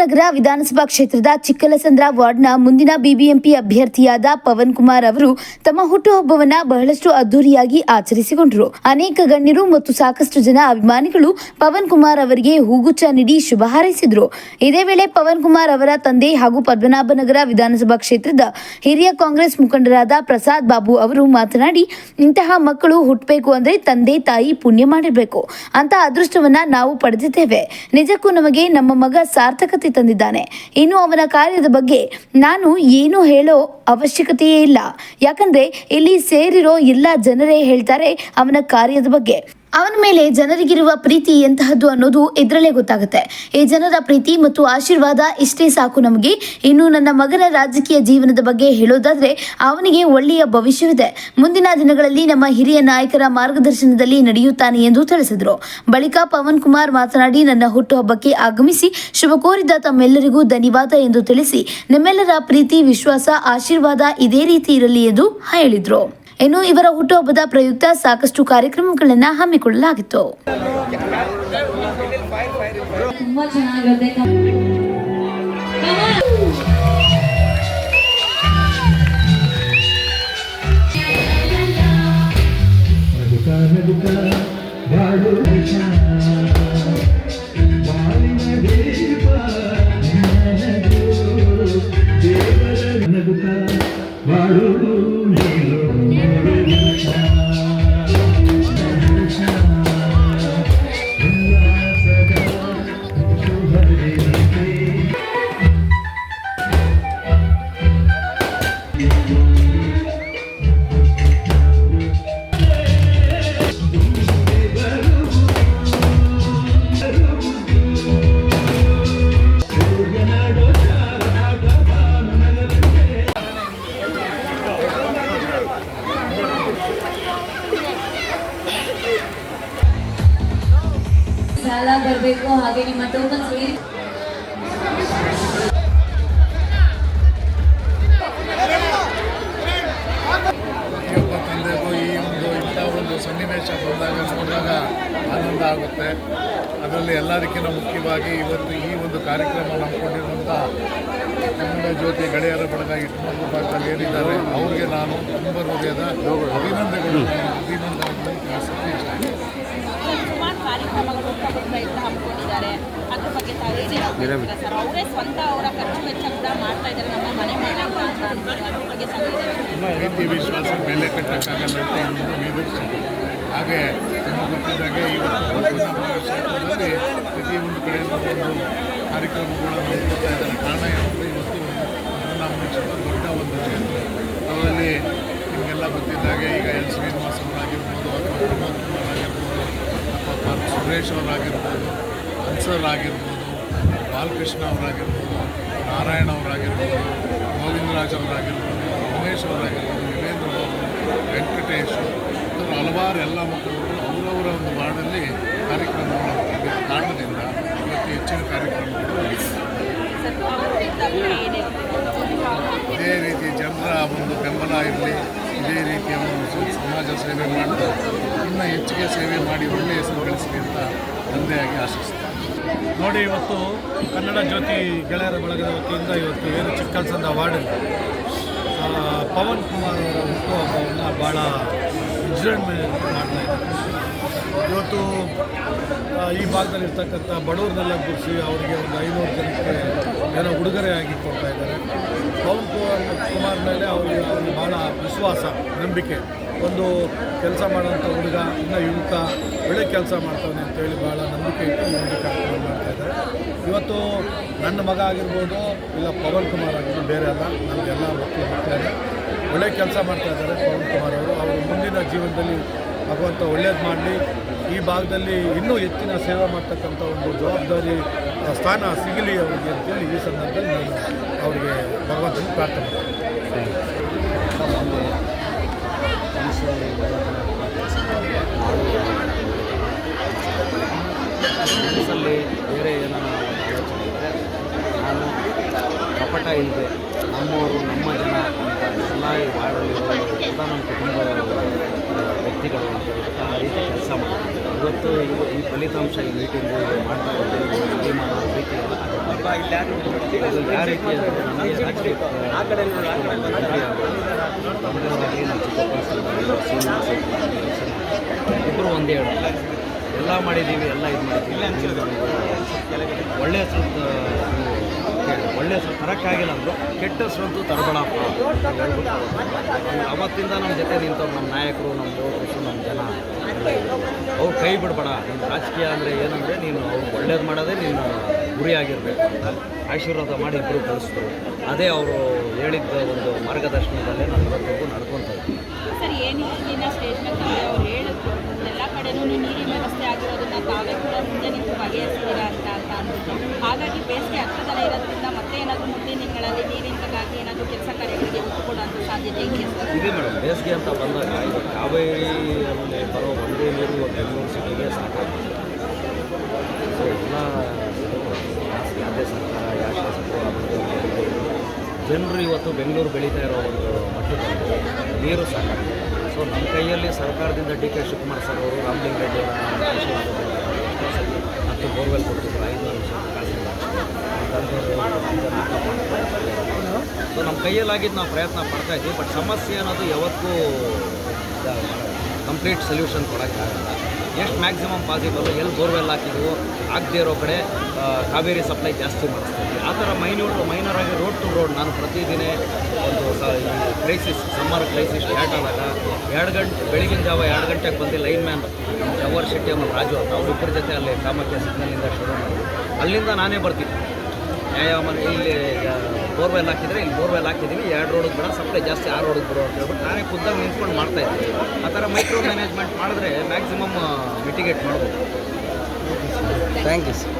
ಪದ್ಮನಾಭನಗರ ವಿಧಾನಸಭಾ ಕ್ಷೇತ್ರದ ಚಿಕ್ಕಲಸಂದ್ರ ವಾರ್ಡ್ನ ಮುಂದಿನ ಬಿಬಿಎಂಪಿ ಅಭ್ಯರ್ಥಿಯಾದ ಪವನ್ ಕುಮಾರ್ ಅವರು ತಮ್ಮ ಹುಟ್ಟುಹಬ್ಬವನ್ನ ಬಹಳಷ್ಟು ಅದ್ದೂರಿಯಾಗಿ ಆಚರಿಸಿಕೊಂಡರು. ಅನೇಕ ಗಣ್ಯರು ಮತ್ತು ಸಾಕಷ್ಟು ಜನ ಅಭಿಮಾನಿಗಳು ಪವನ್ ಕುಮಾರ್ ಅವರಿಗೆ ಹೂಗುಚ್ಚ ನೀಡಿ ಶುಭ ಹಾರೈಸಿದ್ರು. ಇದೇ ವೇಳೆ ಪವನ್ ಕುಮಾರ್ ಅವರ ತಂದೆ ಹಾಗೂ ಪದ್ಮನಾಭನಗರ ವಿಧಾನಸಭಾ ಕ್ಷೇತ್ರದ ಹಿರಿಯ ಕಾಂಗ್ರೆಸ್ ಮುಖಂಡರಾದ ಪ್ರಸಾದ್ ಬಾಬು ಅವರು ಮಾತನಾಡಿ, ಇಂತಹ ಮಕ್ಕಳು ಹುಟ್ಟಬೇಕು ಅಂದ್ರೆ ತಂದೆ ತಾಯಿ ಪುಣ್ಯ ಮಾಡಿರಬೇಕು. ಅಂತ ಅದೃಷ್ಟವನ್ನ ನಾವು ಪಡೆದಿದ್ದೇವೆ. ನಿಜಕ್ಕೂ ನಮಗೆ ನಮ್ಮ ಮಗ ಸಾರ್ಥಕತೆ ತಂದಿದ್ದಾನೆ. ಇನ್ನು ಅವನ ಕಾರ್ಯದ ಬಗ್ಗೆ ನಾನು ಏನು ಹೇಳೋ ಅವಶ್ಯಕತೆಯೇ ಇಲ್ಲ. ಯಾಕಂದ್ರೆ ಇಲ್ಲಿ ಸೇರಿರೋ ಎಲ್ಲ ಜನರೇ ಹೇಳ್ತಾರೆ ಅವನ ಕಾರ್ಯದ ಬಗ್ಗೆ. ಅವನ ಮೇಲೆ ಜನರಿಗಿರುವ ಪ್ರೀತಿ ಎಂತಹದ್ದು ಅನ್ನೋದು ಇದರಲ್ಲೇ ಗೊತ್ತಾಗುತ್ತೆ. ಈ ಜನರ ಪ್ರೀತಿ ಮತ್ತು ಆಶೀರ್ವಾದ ಇಷ್ಟೇ ಸಾಕು ನಮಗೆ. ಇನ್ನು ನನ್ನ ಮಗನ ರಾಜಕೀಯ ಜೀವನದ ಬಗ್ಗೆ ಹೇಳೋದಾದ್ರೆ ಅವನಿಗೆ ಒಳ್ಳೆಯ ಭವಿಷ್ಯವಿದೆ. ಮುಂದಿನ ದಿನಗಳಲ್ಲಿ ನಮ್ಮ ಹಿರಿಯ ನಾಯಕರ ಮಾರ್ಗದರ್ಶನದಲ್ಲಿ ನಡೆಯುತ್ತಾನೆ ಎಂದು ತಿಳಿಸಿದರು. ಬಳಿಕ ಪವನ್ ಕುಮಾರ್ ಮಾತನಾಡಿ, ನನ್ನ ಹುಟ್ಟುಹಬ್ಬಕ್ಕೆ ಆಗಮಿಸಿ ಶುಭ ಕೋರಿದ ತಮ್ಮೆಲ್ಲರಿಗೂ ಧನ್ಯವಾದ ಎಂದು ತಿಳಿಸಿ, ನಿಮ್ಮೆಲ್ಲರ ಪ್ರೀತಿ, ವಿಶ್ವಾಸ, ಆಶೀರ್ವಾದ ಇದೇ ರೀತಿ ಇರಲಿ ಎಂದು ಹೇಳಿದರು. ಇನ್ನು ಇವರ ಹುಟ್ಟುಹಬ್ಬದ ಪ್ರಯುಕ್ತ ಸಾಕಷ್ಟು ಕಾರ್ಯಕ್ರಮಗಳನ್ನು ಹಮ್ಮಿಕೊಳ್ಳಲಾಗಿತ್ತು. ತುಂಬಾ ಸಾಲ ಬರಬೇಕು, ಹಾಗೆ ನಿಮ್ಮ ಟೋಕನ್ಸ್ ಈ ಒಂದು ಇಂಥ ಒಂದು ಸನ್ನಿವೇಶ ಬಂದಾಗ ನೋಡಿದಾಗ ಆನಂದ ಆಗುತ್ತೆ. ಅದರಲ್ಲಿ ಎಲ್ಲದಕ್ಕಿಂತ ಮುಖ್ಯವಾಗಿ ಇವತ್ತು ಈ ಒಂದು ಕಾರ್ಯಕ್ರಮ ಹಮ್ಮಿಕೊಂಡಿರುವಂಥ ಕನ್ನಡ ಜ್ಯೋತಿ ಗೆಳೆಯರ ಬಳಗ ಇಟ್ಕೊಂಡು ಭಾಗದಲ್ಲಿ ಏನಿದ್ದಾರೆ, ಅವ್ರಿಗೆ ನಾನು ತುಂಬ ಹೃದಯದ ಅಭಿನಂದನೆಗಳು ಇಷ್ಟ ಕಾರ್ಯಕ್ರಮಗಳು ಪ್ರಬುದ್ಧ ಪ್ರಯತ್ನ ಅದ್ರ ಬಗ್ಗೆ ತಾವು ಸರ್ ಅವರೇ ಸ್ವಂತ ಅವರ ಖರ್ಚು ವೆಚ್ಚ ಕೂಡ ಮಾಡ್ತಾ ಇದ್ದಾರೆ ನಮ್ಮ ಮನೆ ಮನೆ ಅದ್ರ ಬಗ್ಗೆ ವಿಶ್ವಾಸ ಮೇಲೆ ಕಟ್ಟಕ್ಕಾಗಲ್ಲ ಅಂತ ನಿರೀಕ್ಷೆ ಹಾಗೆ ನಿಮಗೆ ಗೊತ್ತಿದ್ದಾಗೆ ಇವತ್ತು ಪ್ರತಿಯೊಂದು ಕಡೆ ಕಾರ್ಯಕ್ರಮಗಳನ್ನು ಇದ್ದಾರೆ. ಕಾರಣ ಏನಂದರೆ ಇವತ್ತು ನಮ್ಮ ಕ್ಷೇತ್ರ ದೊಡ್ಡ ಒಂದು ಕ್ಷೇತ್ರ ಅದರಲ್ಲಿ ನಿಮಗೆಲ್ಲ ಗೊತ್ತಿದ್ದಾಗೆ ಈಗ ಎಲ್ ಶ್ರೀನಿವಾಸ್ ಅವರಾಗಿರ್ಬೋದು ಅಥವಾ ಪ್ರಮೋದ್ ಕುಮಾರ್ ಆಗಿರ್ಬೋದು ಅಥವಾ ಪಾರ್ಕ್ ಸುರೇಶ್ ಅವರಾಗಿರ್ಬೋದು ಅನ್ಸರ್ ಆಗಿರ್ಬೋದು ಬಾಲಕೃಷ್ಣ ಅವರಾಗಿರ್ಬೋದು ನಾರಾಯಣ ಅವರಾಗಿರ್ಬೋದು ಗೋವಿಂದರಾಜ್ ಅವರಾಗಿರ್ಬೋದು ಉಮೇಶ್ ಅವರಾಗಿರ್ಬೋದು ವೀರೇಂದ್ರ ಬಾಬು ವೆಂಕಟೇಶ್ ಇವರು ಹಲವಾರು ಎಲ್ಲ ಮಕ್ಕಳು ಅವರವರ ಒಂದು ವಾರ್ಡಲ್ಲಿ ಕಾರ್ಯಕ್ರಮಗಳು ಕಾರಣದಿಂದ ಇವತ್ತು ಹೆಚ್ಚಿನ ಕಾರ್ಯಕ್ರಮಗಳು ಅದೇ ಇದೇ ರೀತಿ ಜನರ ಒಂದು ಬೆಂಬಲ ಇರಲಿ ಇದೇ ರೀತಿಯ ಒಂದು ಸಮಾಜ ಸೇವೆ ಮಾಡಿದ ಇನ್ನೂ ಹೆಚ್ಚಿಗೆ ಸೇವೆ ಮಾಡಿ ಒಳ್ಳೆಯ ಹೆಸರು ಗಳಿಸಲಿ ಅಂತ ತಂದೆಯಾಗಿ ಆಶಿಸ್ತೀನಿ. ನೋಡಿ ಇವತ್ತು ಕನ್ನಡ ಜ್ಯೋತಿ ಗೆಳೆಯರ ಬಳಗದ ವತಿಯಿಂದ ಇವತ್ತು ಏನು ಚಿಕ್ಕಲ್ಸಂದ ವಾರ್ಡಲ್ಲಿ ಆ, ಪವನ್ ಕುಮಾರ್ ಅವರ ಹುಟ್ಟುಹಬ್ಬವನ್ನು ಭಾಳ ವಿಜೃಂಭಣೆ ಮಾಡ್ತಾ ಇದ್ದಾರೆ. ಇವತ್ತು ಈ ಭಾಗದಲ್ಲಿ ಇರ್ತಕ್ಕಂಥ ಬಡವರನ್ನೆಲ್ಲ ಗುರುಸಿ ಅವರಿಗೆ ಒಂದು ಐನೂರು ಜನಕ್ಕೆ ಏನೋ ಉಡುಗೊರೆಯಾಗಿ ಕೊಡ್ತಾ ಇದ್ದಾರೆ. ಪವನ್ ಕುಮಾರ್ ಕುಮಾರ್ ಮೇಲೆ ಅವರಿಗೆ ಒಂದು ಭಾಳ ವಿಶ್ವಾಸ, ನಂಬಿಕೆ. ಒಂದು ಕೆಲಸ ಮಾಡೋಂಥ ಹುಡುಗ, ಇನ್ನು ಯುವಕ, ಒಳ್ಳೆ ಕೆಲಸ ಮಾಡ್ತಾನೆ ಅಂತೇಳಿ ಭಾಳ ನಂಬಿಕೆ ಇಟ್ಟು ಒಂದು ಕಾರ್ಯಕ್ರಮ ಮಾಡ್ತಾ ಇದ್ದಾರೆ. ಇವತ್ತು ನನ್ನ ಮಗ ಆಗಿರ್ಬೋದು, ಇಲ್ಲ ಪವನ್ ಕುಮಾರ್ ಆಗಿರ್ಬೋದು, ಬೇರೆ ಅಲ್ಲ ನಮಗೆಲ್ಲ ಮಕ್ಕಳು ಮಕ್ಕಳೇ ಒಳ್ಳೆ ಕೆಲಸ ಮಾಡ್ತಾ ಇದ್ದಾರೆ ಪವನ್ ಕುಮಾರ್ ಅವರು. ಅವರು ಮುಂದಿನ ಜೀವನದಲ್ಲಿ ಭಗವಂತ ಒಳ್ಳೇದು ಮಾಡಲಿ. ಈ ಭಾಗದಲ್ಲಿ ಇನ್ನೂ ಹೆಚ್ಚಿನ ಸೇವೆ ಮಾಡ್ತಕ್ಕಂಥ ಒಂದು ಜವಾಬ್ದಾರಿ ಸ್ಥಾನ ಸಿಗಲಿ ಅವರಿಗೆ ಅಂತೇಳಿ ಈ ಸಂದರ್ಭದಲ್ಲಿ ನಾನು ಅವರಿಗೆ ಭಗವಂತನ ಪ್ರಾರ್ಥನೆ ಮನಸ್ಸಲ್ಲಿ ಬೇರೆ ಏನಾದರೂ ಆಲೋಚನೆ ಇದ್ದರೆ ನಾನು ಕಪಟ ಇಲ್ಲದೆ ನಮ್ಮವರು ನಮ್ಮ ಜನ ಅಂತ ಎಲ್ಲ ವಾರ್ಡಲ್ಲಿರೋ ಎಲ್ಲ ನಮ್ಮ ಕುಟುಂಬದ ವ್ಯಕ್ತಿಗಳು ಅಂತ ಆ ರೀತಿ ಕೆಲಸ ಮಾಡ್ತೀನಿ. ಇವತ್ತು ಈ ಫಲಿತಾಂಶ, ಈ ಮೀಟಿಂಗು ಮಾಡ್ತಾ ಇದ್ದೀವಿ ಶ್ರೀನಿವಾಸ ಇಬ್ಬರು ಒಂದೇ ಎಲ್ಲ ಮಾಡಿದ್ದೀವಿ, ಎಲ್ಲ ಇದು ಮಾಡಿದ್ದೀವಿ. ಒಳ್ಳೆ ಸ್ವಲ್ಪ ಒಳ್ಳೆ ಹೆಸರು ಆಗಿಲ್ಲ ಅಂದರು, ಕೆಟ್ಟ ಹೆಸರಂತೂ ತರಬೇಡಪ್ಪ ಅವತ್ತಿಂದ ನಮ್ಮ ಜೊತೆ ನಿಂತವ್ರು ನಮ್ಮ ನಾಯಕರು ನಮ್ಮ ನಮ್ಮ ಜನ. ಅವ್ರು ಕೈ ಬಿಡಬೇಡ. ರಾಜಕೀಯ ಅಂದರೆ ಏನಂದರೆ ನೀನು ಅವ್ರು ಒಳ್ಳೇದು ಮಾಡೋದೇ ನೀನು ಗುರಿಯಾಗಿರಬೇಕು ಅಂತ ಆಶೀರ್ವಾದ ಮಾಡಿ ಇಬ್ಬರು ಕಳಿಸ್ತು ಅದೇ ಅವರು ಹೇಳಿದ್ದ ಒಂದು ಮಾರ್ಗದರ್ಶನದಲ್ಲೇ ನಾನು ಇವತ್ತಿಗೂ ಇದ್ದೀನಿ. ಅಂತ ಅಂತ ಹಾಗಾಗಿ ಬೇಸಿಗೆ ಹತ್ತಿರದಲ್ಲೇ ಇರೋದ್ರಿಂದ ಮತ್ತೆ ಏನಾದರೂ ಮುಂದಿನ ತಿಂಗಳಲ್ಲಿ ನೀರಿಗಾಗಿ ಏನಾದರೂ ಕೆಲಸ ಕೊಡುವಂಥ ಸಾಧ್ಯತೆ ಇದೆ ಮೇಡಮ್. ಬೇಸಿಗೆ ಅಂತ ಬಂದಾಗ ಕಾವೇರಿಯಲ್ಲಿ ಬರೋ ಒಂದೇ ನೀರು ಬೆಂಗಳೂರು ಸಿಟಿಗೆ ಸಾಕಾಗುತ್ತೆ ಸೊ ಎಲ್ಲ ಯಾವುದೇ ಸರ್ಕಾರ ಯಾವ ಶಾಸಕರು ಜನರು ಇವತ್ತು ಬೆಂಗಳೂರು ಬೆಳೀತಾ ಇರೋ ಒಂದು ಮಟ್ಟದಲ್ಲಿ ನೀರು ಸಾಕಾಗುತ್ತೆ ಸೊ ನಮ್ಮ ಕೈಯಲ್ಲಿ ಸರ್ಕಾರದಿಂದ ಡಿ ಕೆ ಶಿವಕುಮಾರ್ ಸರ್ ಅವರು, ರಾಮಲಿಂಗಾರೆಡ್ಡಿ ಅವರ ಬೋರ್ವೆಲ್ ಕೊಡ್ತಿದ್ರು ಐದು ಲಕ್ಷ. ಸೊ ನಮ್ಮ ಕೈಯಲ್ಲಾಗಿದ್ದು ನಾವು ಪ್ರಯತ್ನ ಪಡ್ತಾ ಇದ್ವಿ ಬಟ್ ಸಮಸ್ಯೆ ಅನ್ನೋದು ಯಾವತ್ತೂ ಕಂಪ್ಲೀಟ್ ಸೊಲ್ಯೂಷನ್ ಕೊಡೋಕ್ಕಾಗಲ್ಲ. ಎಷ್ಟು ಮ್ಯಾಕ್ಸಿಮಮ್ ಪಾಸಿಬಲ್, ಎಲ್ಲಿ ಬೋರ್ವೆಲ್ ಹಾಕಿದ್ವು, ಆಗದೇ ಇರೋ ಕಡೆ ಕಾವೇರಿ ಸಪ್ಲೈ ಜಾಸ್ತಿ ಮಾಡಿಸ್ತೀವಿ. ಆ ಥರ ಮೈನ್ಯೂಟ್ ಮೈನರ್ ಆಗಿ ರೋಡ್ ಟು ರೋಡ್ ನಾನು ಪ್ರತಿದಿನ ಒಂದು ಕ್ರೈಸಿಸ್ ಸಮ್ಮರ್ ಕ್ರೈಸಿಸ್ ಸ್ಟಾರ್ಟ್ ಆದಾಗ ಎರಡು ಗಂಟೆ, ಬೆಳಗಿನ ಜಾವ ಎರಡು ಗಂಟೆಗೆ ಬಂದು ಲೈನ್ ಮ್ಯಾನ್ ಜವಹರ್ ಶೆಟ್ಟಿ ಅವನು ರಾಜು ಅಂತ ಅವ್ರಿಬ್ಬರ ಜೊತೆ ಅಲ್ಲಿ ಕಾಮಾಖ್ಯ ಶುರು ಮಾಡಿ ಅಲ್ಲಿಂದ ನಾನೇ ಬರ್ತೀನಿ. ನ್ಯಾಯಮನ ಇಲ್ಲಿ ಬೋರ್ವೆಲ್ ಹಾಕಿದರೆ ಇಲ್ಲಿ ಬೋರ್ವೆಲ್ ಹಾಕಿದ್ದೀವಿ. ಎರಡು ರೋಡಿಗೆ ಬೇಡ ಸಪ್ಲೈ ಜಾಸ್ತಿ ಆ ರೋಡಿಗೆ ಬರೋ ಅಂತ ಹೇಳ್ಬಿಟ್ಟು ನಾನೇ ಖುದ್ದಾಗಿ ನಿಂತ್ಕೊಂಡು ಮಾಡ್ತಾ ಇದ್ದೀನಿ ಆ ಥರ ಮೈಕ್ರೋ ಮ್ಯಾನೇಜ್ಮೆಂಟ್ ಮಾಡಿದ್ರೆ ಮ್ಯಾಕ್ಸಿಮಮ್ ಮಿಟಿಗೇಟ್ ಮಾಡ್ಬೋದು. Thank you sir